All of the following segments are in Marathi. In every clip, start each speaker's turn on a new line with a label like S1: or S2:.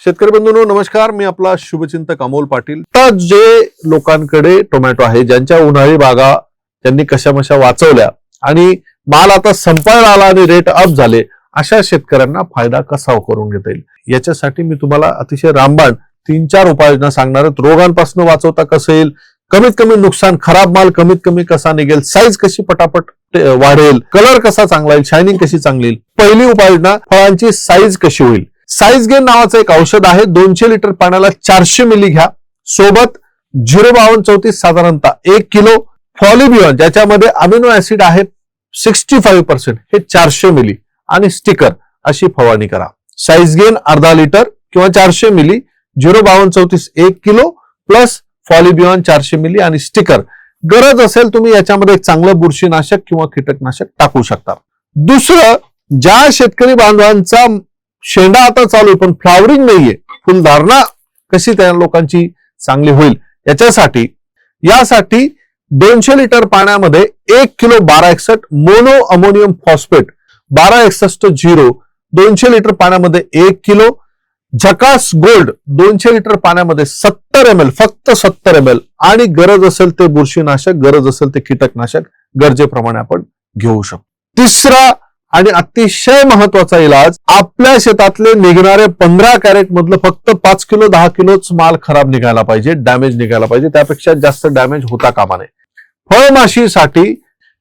S1: शेतकरी बंधूंनो नमस्कार. मी आपला शुभचिंतक अमोल पाटील. आता जे लोकांकडे टोमॅटो आहे ज्यांच्या उन्हाळी बागा त्यांनी कशामशा वाचवल्या आणि माल आता संपायला आला आणि रेट अप झाले अशा शेतकऱ्यांना फायदा कसा करून घेता येईल? याच्यासाठी मी तुम्हाला अतिशय रामबाण तीन चार उपाययोजना सांगणार आहेत रोगांपासून वाचवता कसं येईल? कमीत कमी नुकसान खराब माल कमीत कमी कसा निघेल? साईज कशी पटापट वाढेल? कलर कसा चांगला येईल? शायनिंग कशी चांगली येईल? पहिली उपाययोजना फळांची साईज कशी होईल? साईज गेन नावाचं एक औषध आहे. दोनशे लिटर पाण्याला चारशे मिली घ्या. सोबत झिरो बावन्न चौतीस साधारणतः एक किलो फॉलिबियॉन ज्याच्यामध्ये अमिनो ऍसिड आहे सिक्स्टी फाईव्ह पर्सेंट हे चारशे मिली आणि स्टिकर अशी फवारणी करा. साईज गेन अर्धा लिटर किंवा चारशे मिली झिरो बावन्न चौतीस एक किलो प्लस फॉलिबियॉन चारशे मिली आणि स्टिकर गरज असेल तुम्ही याच्यामध्ये चांगलं बुरशीनाशक किंवा कीटकनाशक टाकू शकता. दुसरं ज्या शेतकरी बांधवांचा शेंडा आता चालू आहे पण फ्लावरिंग नाहीये. फुलधारणा कशी त्या लोकांची चांगली होईल याच्यासाठी यासाठी दोनशे लिटर पाण्यामध्ये एक किलो बारा एकसष्ट मोनो अमोनियम फॉस्फेट बारा एकसष्ट झिरो दोनशे लिटर पाण्यामध्ये एक किलो झकास गोल्ड दोनशे लिटर पाण्यामध्ये सत्तर एम एल फक्त सत्तर एम एल आणि गरज असेल ते बुरशीनाशक गरज असेल ते कीटकनाशक गरजेप्रमाणे आपण घेऊ शकतो. तिसरा आणि अतिशय महत्त्वाचा इलाज आपल्या शेतातले निघणारे पंधरा कॅरेट मधलं फक्त पाच किलो दहा किलोच माल खराब निघायला पाहिजे डॅमेज निघायला पाहिजे त्यापेक्षा जास्त डॅमेज होता कामा नये. फळमाशीसाठी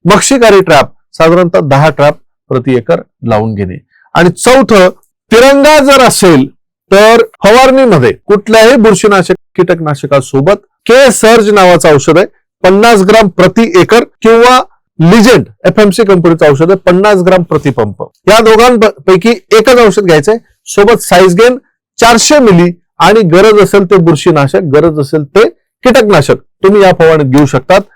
S1: मक्षिकारी ट्रॅप साधारणतः दहा ट्रॅप प्रति एकर लावून घेणे. आणि चौथं तिरंगा जर असेल तर फवारणीमध्ये कुठल्याही बुरशीनाशक कीटकनाशकासोबत के सर्ज नावाचं औषध आहे पन्नास ग्राम प्रति एकर किंवा लिजेंड एफएमसी कंपनीचं औषध आहे पन्नास ग्राम प्रतिपंप. या दोघांपैकी एकच औषध घ्यायचंय. सोबत साईज गेन चारशे मिली आणि गरज असेल ते बुरशीनाशक गरज असेल ते कीटकनाशक. तुम्ही या फवारणीत घेऊ शकतात.